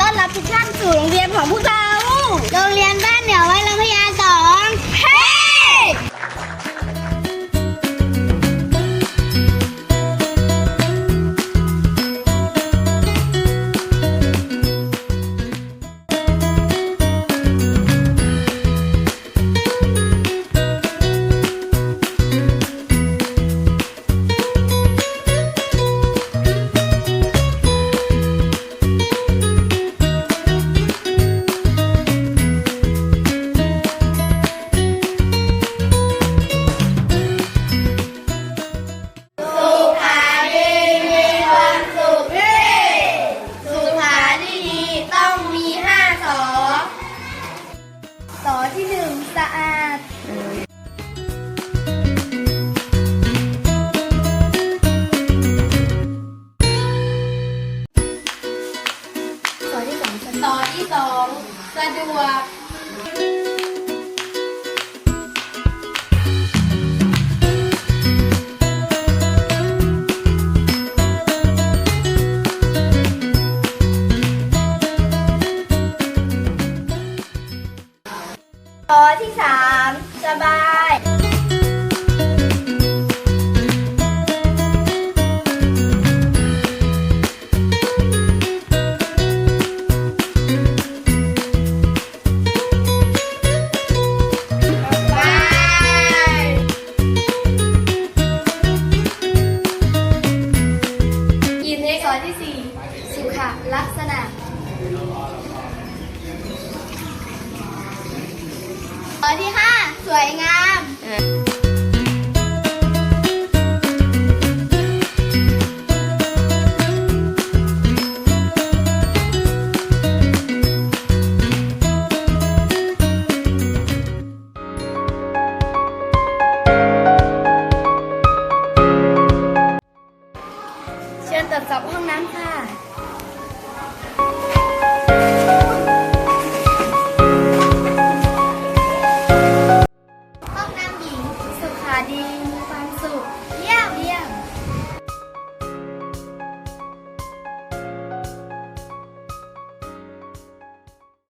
ต้อนรับทุกท่านสู่โรงเรียนของพวกเรา โรงเรียนบ้านเหนือไว้ลำพญาสอง สะอาดสอที่สองสอที่สองสะดวก ที่สามสบายบายยินในข้อที่สี่สุขลักษณะ ที่ห้าสวยงาม เชิญตรวจสอบห้องน้ำค่ะ Everybody.